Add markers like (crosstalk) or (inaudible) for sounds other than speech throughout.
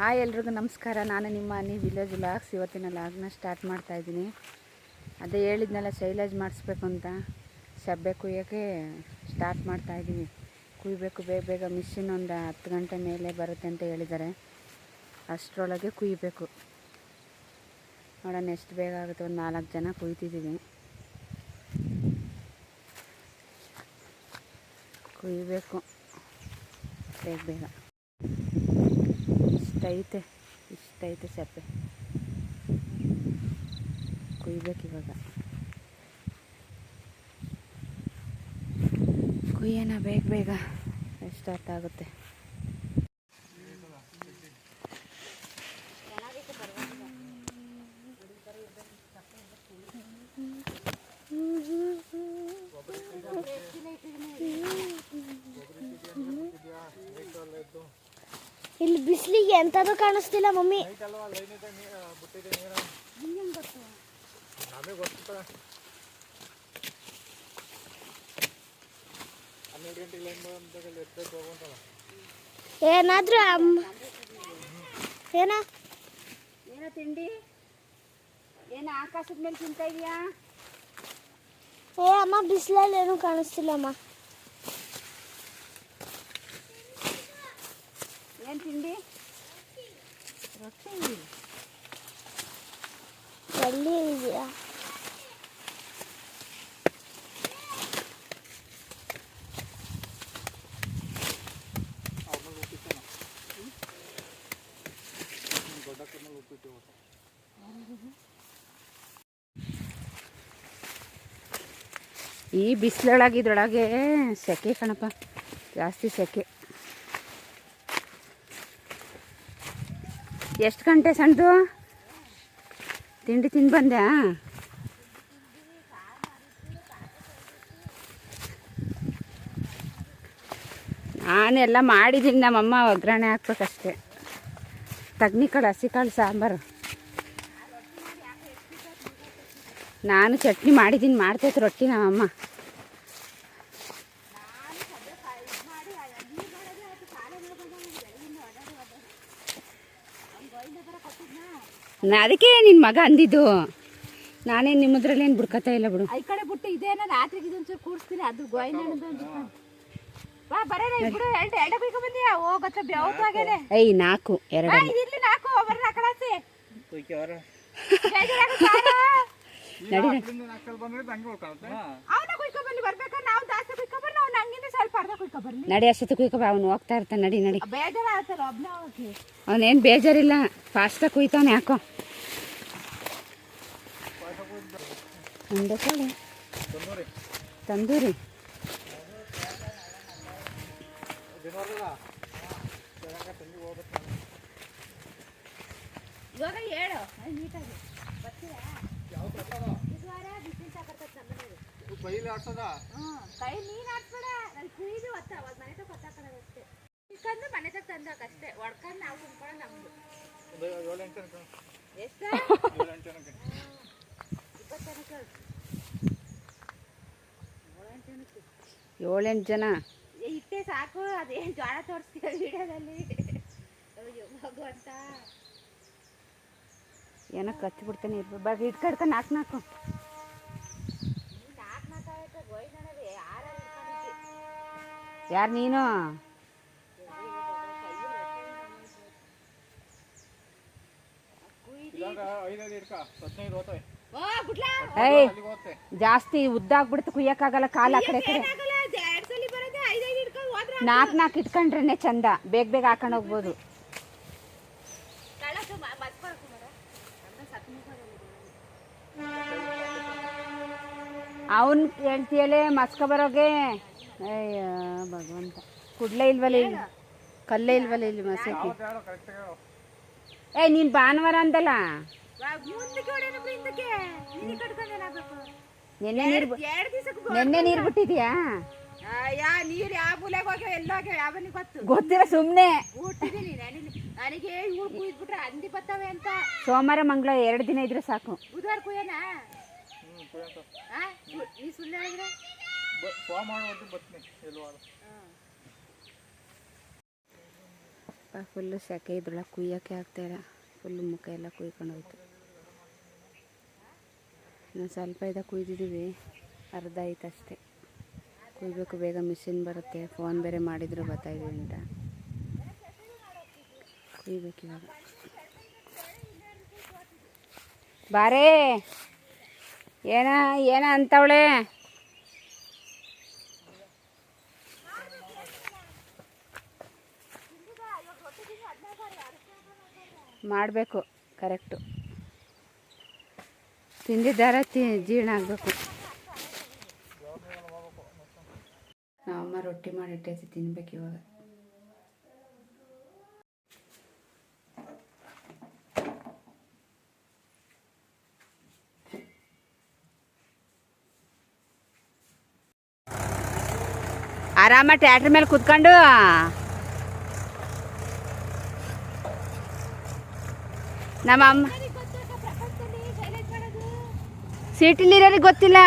Hi ಎಲ್ರಿಗೂ ನಮಸ್ಕಾರ. ನಾನು ನಿಮ್ಮ ಅನಿ ವಿಲೇಜ್ ಲಾಗ್ಸ್. ಇವತ್ತಿನ ಲಾಗ್ನ ಸ್ಟಾರ್ಟ್ ಮಾಡ್ತಾಯಿದ್ದೀನಿ ಅದೇ ಹೇಳಿದ್ನಲ್ಲ ಶೈಲೇಜ್ ಮಾಡಿಸ್ಬೇಕು ಅಂತ. ಸಬ್ಬೆ ಕುಯ್ಯೋಕ್ಕೆ ಸ್ಟಾರ್ಟ್ ಮಾಡ್ತಾಯಿದ್ದೀನಿ ಕುಯ್ಯಬೇಕು ಕುಯ್ಬೇಕು, ಬೇಗ ಬೇಗ ಮಿಷಿನ್ ಒಂದು ಹತ್ತು ಗಂಟೆ ಮೇಲೆ ಬರುತ್ತೆ ಅಂತ ಹೇಳಿದ್ದಾರೆ. ಅಷ್ಟರೊಳಗೆ ಕುಯ್ಯಬೇಕು ನೋಡೋಣ, ಎಷ್ಟು ಬೇಗ ಆಗುತ್ತೆ. ಒಂದು ನಾಲ್ಕು ಜನ ಕುಯ್ತಿದ್ದೀವಿ. ಕುಯ್ಯಬೇಕು ಬೇಗ ಬೇಗ. ಇಷ್ಟೈತೆ ಇಷ್ಟೈತೆ ಸಪ್ಪೆ ಕುಯ್ಬೇಕು ಇವಾಗ. ಕುಯ್ಯೋಣ ಬೇಗ ಬೇಗ ಎಷ್ಟು ಹೊತ್ತಾಗುತ್ತೆ ಇಲ್ಲಿ ಬಿಸಿಲಿಗೆ ಎಂಥದ್ದು ಕಾಣಿಸ್ತಿಲ್ಲ ಮಮ್ಮಿ. ಏನಾದ್ರೂ ಅಮ್ಮ ಏನ? ಏನೋ ತಿಂಡಿ? ಏನ ಆಕಾಶದ ಮೇಲೆ ತಿಂತ ಇದೆಯಾ? ಏ ಅಮ್ಮ ಬಿಸಿಲಲ್ಲಿ ಏನೂ ಕಾಣಿಸ್ತಿಲ್ಲ ಅಮ್ಮ. ಏನು ತಿಂಡಿ ರೊಟ್ಟಿ ಎಲ್ಲಿ ಇದೆಯಾ ಈ ಬಿಸಿಲೊಳಗೆ ಇದ್ರೊಳಗೆ ಸೆಕೆ ಕಣಪ್ಪ ಜಾಸ್ತಿ ಸೆಕೆ. ಎಷ್ಟು ಗಂಟೆ ಸಣ್ಣದು ತಿಂಡಿ ತಿಂದು ಬಂದ್ಯಾ ನಾನೆಲ್ಲ ಮಾಡಿದ್ದೀನಿ, ನಮ್ಮಮ್ಮ ಒಗ್ಗರಣೆ ಹಾಕ್ಬೇಕಷ್ಟೆ. ತಗ್ನಿಕಾಳು, ಹಸಿಕಾಳು, ಸಾಂಬಾರು. ನಾನು ಚಟ್ನಿ ಮಾಡಿದ್ದೀನಿ ಮಾಡ್ತೈತೆ ರೊಟ್ಟಿ ನಮ್ಮಮ್ಮ. ಅದಕ್ಕೆ ನಿನ್ನ ಮಗ ಅಂದಿದ್ದು. ನಾನೇ ನಿಮ್ಮದ್ರಲ್ಲಿ ಏನು ಬಿಡ್ಕತಾ ಇಲ್ಲ ಬಿಡು. ಈ ಕಡೆ ಬಿಟ್ಟು ಇದೇನ ರಾತ್ರಿಗೆ ಇದೊಂಚೂರು ಕೂಡಿಸ್ತೀನಿ ಅದು ಗೋಯ್ನ ಬಾ ಬರೋಣ ಬಿಡು ಎರಡು ಎರಡು ಹೋಗತ್ತ ಏಯ್ ನಾಲ್ಕು ಎರಡು. ಇಲ್ಲಿ ನಾಲ್ಕು ಬರೋಣ ಆ ಕಡೆ ನಡಿ ಅವನ ಕುಯ್ಕೊ ಬನ್ನಿ ಬರ್ಬೇಕಾದ್ರೆ ನಾವು ಜಾಸ್ತಿ ಕುಯ್ಕೊ ಬರ್ರಿ ಅವ್ನು ಹಂಗಿಂದ ಸ್ವಲ್ಪ ಅರ್ಧ ಕುಯ್ಕೊ ಬರ್ಲಿ ನಡಿ ಅಷ್ಟೊತ್ತು ಕುಯ್ಕೊಬ ಅವನು ಹೋಗ್ತಾ ಇರ್ತಾನೆ. ನಡಿ ನಡಿ. ಅವನೇನು ಬೇಜಾರಿಲ್ಲ ಫಾಸ್ಟಾಗಿ ಕುಯ್ತಾನೆ ಯಾಕೋ ಕೋಳಿ ತಂದೂರಿ. ಇವಾಗ ಹೇಳು. ನೀಟಾಗಿ. ಬರ್ತೀರಾ ಆಡ್ಸೋದ? ಹ್ಞೂ ಕೈ ನೀನು ಹಾಕ್ಬೇಡ ನಾನು ಕುಯ್ದು ಒತ್ತ ಅವಾಗ ಮನೆ ತಗ ಒತ್ತಾಕಡೋದು ಅಷ್ಟೇ. ಚಿಕ್ಕಂದು ಮನೆ ತಗ ತಂದಾಕ ಅಷ್ಟೇ. ಹೊಡ್ಕೊಂಡು ನಾವು ತುಂಬ್ಕೊಳ್ಳೋ ನಮ್ದು. ಎಷ್ಟು? ಇಪ್ಪತ್ತು ಏಳೆಂಟು ಜನ? ಏ, ಇಟ್ಟೆ ಸಾಕು. ಅದೇನು ಜ್ವಾಳ ತೋರಿಸ್ತೀವಿ ವಿಡಿಯೋದಲ್ಲಿ? ಅಯ್ಯೋ ಭಗವಂತ. ಏನೋ ಕಚ್ಚಿ ಬಿಡ್ತಾನೆ ಇರ್ಬೋದು ಬಾಗಿ ಇಟ್ಕಡ್ಕೊಂಡು ನಾಲ್ಕು ನಾಲ್ಕು ನಾಲ್ಕು ನಾಲ್ಕು ಗೋಯ್ನಣವೇ ಯಾರು ಇಟ್ಕೊಂಡಿದ್ದೆ ಯಾರು ನೀನು? ಜಾಸ್ತಿ ಉದ್ದ ಆಗ್ಬಿಡ್ತು ಕುಯ್ಯಕ್ಕಾಗಲ್ಲ ಕಾಲು ಆ ಕಡೆ ಕಡೆ. ನಾಲ್ಕು ನಾಲ್ಕು ಇಟ್ಕೊಂಡ್ರೆ ಚಂದ. ಬೇಗ ಬೇಗ ಹಾಕೊಂಡು ಹೋಗ್ಬೋದು. ಅವನ್ ಹೇಳ್ತೀಯಲೇ ಮಸ್ಕ ಬರೋಗೆ ಅಯ್ಯ ಭಗವಂತ. ಕುಡ್ಲೇ ಇಲ್ವಲ್ಲ ಇಲ್ಲಿ? ಕಲ್ಲೇ ಇಲ್ವಲ್ಲ ಇಲ್ಲಿ ಮಸಕ್ಕೆ ಏ, ನೀನು ಭಾನುವಾರ ಅಂದಲ್ಲ? ನೆನ್ನೆ ನೀರು ನೆನ್ನೆ ನೀರು ಬಿಟ್ಟಿದ್ಯಾ? ನೀರು ಯಾವ ಮೂಲೆಗೆ ಯಾವನಿಗೆ ಗೊತ್ತು ಗೊತ್ತಿರ ಸುಮ್ಮನೆ ನನಗೆ ಇವ್ಳು ಕುಯ್ದ್ಬಿಟ್ರೆ ಬರ್ತವೆ ಅಂತ ಸೋಮವಾರ ಮಂಗಳ ಎರಡು ದಿನ ಇದ್ರೆ ಸಾಕು. ಬುಧವಾರ ಕುಯ್ಯನ ಆ? ಸು- ನೀ ಸುಳ್ಳು ಹೇಳಿದ್ರೆ ಫುಲ್ಲು ಸೆಕೆ ಇದ್ರೊಳಗೆ ಕುಯ್ಯೋಕ್ಕೆ ಆಗ್ತಾಯಿಲ್ಲ ಫುಲ್ಲು ಮುಖ ಎಲ್ಲ ಕುಯ್ಕೊಂಡು ಹೋಯ್ತು. ಇನ್ನು ಸ್ವಲ್ಪ ಇದ ಕುಯ್ದಿದ್ದೀವಿ. ಅರ್ಧ ಆಯ್ತು ಅಷ್ಟೇ. ಕುಯ್ಬೇಕು, ಬೇಗ ಮಿಷಿನ್ ಬರುತ್ತೆ. ಫೋನ್ ಬೇರೆ ಮಾಡಿದ್ರು ಬರ್ತಾಯಿದ್ದೀವಿ ಅಂತ. ಕುಯ್ಬೇಕು ಇವಾಗ. ಬಾರೇ! ಏನ ಏನ ಅಂತವಳೆ? ಮಾಡಬೇಕು. ಕರೆಕ್ಟು ತಿಂದಿದ್ದಾರ, ತಿ, ಜೀರ್ಣ ಆಗಬೇಕು. ನಮ್ಮಮ್ಮ ರೊಟ್ಟಿ ಮಾಡಿಟ್ಟೈತಿ ತಿನ್ಬೇಕು ಇವಾಗ. ಆರಾಮ ಟ್ಯಾಟ್ರ್ ಮೇಲೆ ಕುತ್ಕೊಂಡು ನಮ್ಮ ಅಮ್ಮ ಸೀಟಿಲಿರೋರಿಗೆ ಗೊತ್ತಿಲ್ಲ.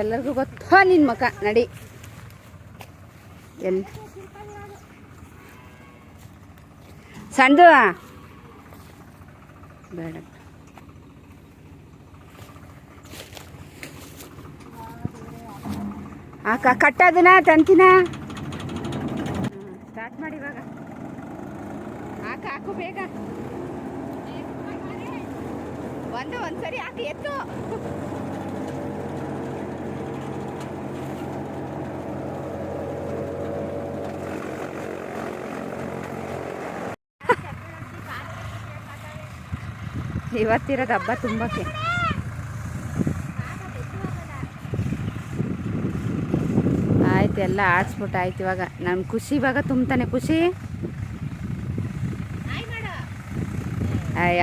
ಎಲ್ಲರಿಗೂ ಗೊತ್ತು ನಿನ್ನ ಮಕ ನಡಿ. ಎಲ್ ಸಣ್ಣದು ಬೇಡ. ಆಕ ಕಟ್ಟದನ ತಂತಿನ. ಸ್ಟಾರ್ಟ್ ಮಾಡಿ ಹಾಕು ಬೇಗ. ಒಂದು ಒಂದ್ಸರಿ ಹಾಕಿ, ಎತ್ತು. ಇವತ್ತಿರೋದು ಹಬ್ಬ ತುಂಬಕ್ಕೆ. ಆಯ್ತು, ಎಲ್ಲ ಆಡ್ಸ್ಬಿಟ್ಟು ಆಯ್ತು ಇವಾಗ. ನಮ್ಮ ಖುಷಿ ಇವಾಗ ತುಂಬ್ತಾನೆ, ಖುಷಿ.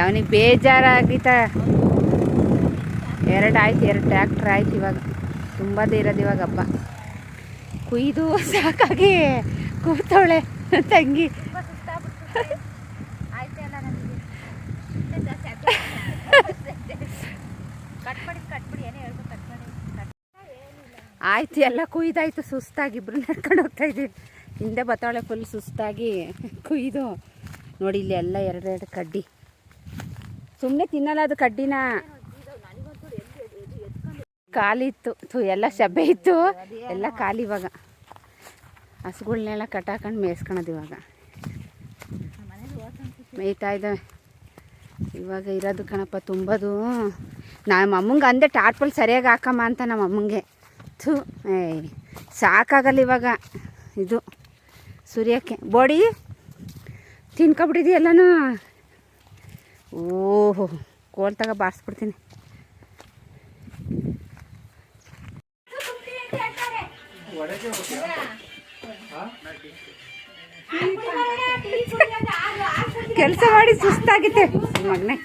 ಅವನಿಗೆ ಬೇಜಾರಾಗಿತ್ತ ಎರಡು ಆಯ್ತು, ಎರಡು ಟ್ರ್ಯಾಕ್ಟ್ರ್ ಆಯ್ತು ಇವಾಗ. ತುಂಬದೇ ಇರೋದು ಇವಾಗ ಹಬ್ಬ. ಕುಯ್ದು ಸಾಕಾಗಿ ಕೂತವಳೆ ತಂಗಿ. ಆಯ್ತು, ಎಲ್ಲ ಕುಯ್ದಾಯ್ತು, ಸುಸ್ತಾಗಿ ಇಬ್ರು ನಡ್ಕೊಂಡು ಹೋಗ್ತಾ ಇದ್ದೀವಿ. ಹಿಂದೆ ಬತ್ತಾಳೆ ಫುಲ್ ಸುಸ್ತಾಗಿ ಕುಯ್ದು. ನೋಡಿ, ಇಲ್ಲಿ ಎಲ್ಲ ಎರಡೆರಡು ಕಡ್ಡಿ. ಸುಮ್ಮನೆ ತಿನ್ನಲ್ಲ ಅದು ಕಡ್ಡಿನ. ಖಾಲಿ ಇತ್ತು. ಎಲ್ಲ ಶಬ್ಬೆ ಇತ್ತು. ಎಲ್ಲ ಖಾಲಿ ಇವಾಗ. ಹಸುಗಳನ್ನೆಲ್ಲ ಕಟ್ಟಾಕೊಂಡು ಮೇಯಿಸ್ಕೊಳೋದು ಇವಾಗ. ಮೇಯ್ತಾ ಇದ್ದಾವೆ. ಇವಾಗ ಇರೋದು ಕಣಪ್ಪ ತುಂಬೋದು. ನಮ್ಮ ಅಮ್ಮಂಗೆ ಅಂದೆ ಟಾರ್ಪಲ್ ಸರಿಯಾಗಿ ಹಾಕಮ್ಮ ಅಂತ ನಮ್ಮ ಅಮ್ಮಂಗೆ ಥು, ಏಯ್, ಸಾಕಾಗಲ್ಲ ಇವಾಗ ಇದು. ಸುರಿಯೋಕ್ಕೆ. ಬೋಡಿ ತಿನ್ಕೊಬಿಟ್ಟಿದೆಯಲ್ಲನೂ ಓಹೋ ಕೋಲ್ ತಗ ಬಾರಿಸ್ಬಿಡ್ತೀನಿ. ಕೆಲಸ ಮಾಡಿ ಸುಸ್ತಾಗಿತ್ತೆ ಮಗನೇ.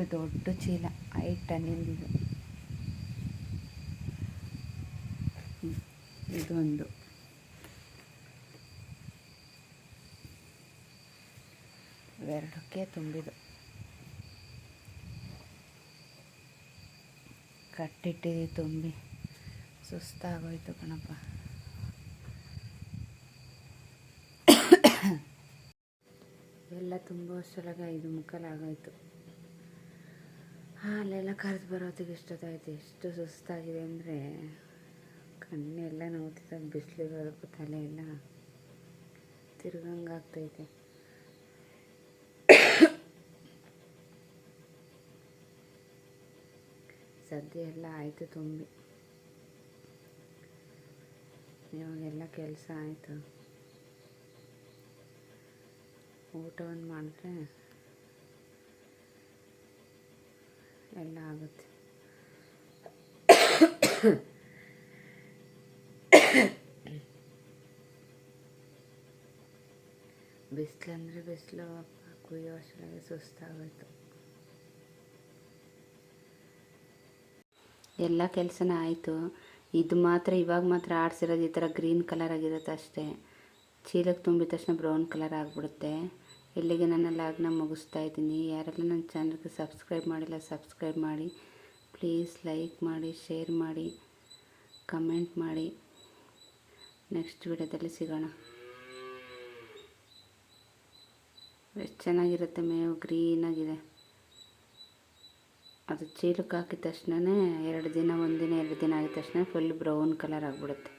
ಇಷ್ಟು ದೊಡ್ಡ ಚೀಲ. ಐದು ಟನ್ನಿಂದಿದು. ಇದೊಂದು. ಎರಡಕ್ಕೆ ತುಂಬಿದು ಕಟ್ಟಿಟ್ಟಿದ್ದೀವಿ ತುಂಬಿ. ಸುಸ್ತಾಗೋಯ್ತು ಕಣಪ್ಪ. (coughs) ಎಲ್ಲ ತುಂಬ ವರ್ಷದೊಳಗೆ ಇದು ಮುಕ್ಕಾಲು ಹಾಲೆಲ್ಲ ಕರೆದು ಬರೋತ್ತಿಗೆ ಇಷ್ಟೊತ್ತಾಯ್ತು ಎಷ್ಟು ಸುಸ್ತಾಗಿದೆ ಅಂದರೆ ಕಣ್ಣೆಲ್ಲ ನೋವ್ತಿದ್ದ ಬಿಸಿಲಿಗೆ ಅದಕ್ಕೂ ತಲೆ ಎಲ್ಲ ತಿರುಗಂಗಾಗ್ತೈತೆ ಸದ್ಯ ಎಲ್ಲ ಆಯಿತು ತುಂಬಿ. ಇವಾಗೆಲ್ಲ ಕೆಲಸ ಆಯಿತು. ಊಟವನ್ನು ಮಾಡಿದ್ರೆ ಎಲ್ಲ ಆಗುತ್ತೆ. ಬಿಸಿಲಂದರೆ ಬಿಸಿಲು ಕುಯ್ಯೋ ಸುಸ್ತಾಗೋಯ್ತು. ಎಲ್ಲ ಕೆಲಸನ ಆಯಿತು. ಇದು ಮಾತ್ರ, ಇವಾಗ ಮಾತ್ರ ಆಡಿಸಿರೋದು ಈ ಥರ ಗ್ರೀನ್ ಕಲರ್ ಆಗಿರುತ್ತೆ ಅಷ್ಟೇ. ಚೀಲಕ್ಕೆ ತುಂಬಿದ ತಕ್ಷಣ ಬ್ರೌನ್ ಕಲರ್ ಆಗಿಬಿಡುತ್ತೆ. ಇಲ್ಲಿಗೆ ನನ್ನ ಲಾಗ್ನ ಮುಗಿಸ್ತಾ ಇದ್ದೀನಿ. ಯಾರೆಲ್ಲ ನನ್ನ ಚಾನಲ್ಗೆ ಸಬ್ಸ್ಕ್ರೈಬ್ ಮಾಡಿಲ್ಲ, ಸಬ್ಸ್ಕ್ರೈಬ್ ಮಾಡಿ. ಪ್ಲೀಸ್ ಲೈಕ್ ಮಾಡಿ, ಶೇರ್ ಮಾಡಿ, ಕಮೆಂಟ್ ಮಾಡಿ. ನೆಕ್ಸ್ಟ್ ವಿಡಿಯೋದಲ್ಲಿ ಸಿಗೋಣ. ಎಷ್ಟು ಚೆನ್ನಾಗಿರುತ್ತೆ ಮೇವು ಗ್ರೀನಾಗಿದೆ ಅದು ಚೀಲಕ್ಕೆ ಹಾಕಿದ ತಕ್ಷಣವೇ ಎರಡು ದಿನ, ಒಂದಿನ, ಎರಡು ದಿನ ಆಗಿದ ತಕ್ಷಣ ಫುಲ್ ಬ್ರೌನ್ ಕಲರ್ ಆಗಿಬಿಡುತ್ತೆ.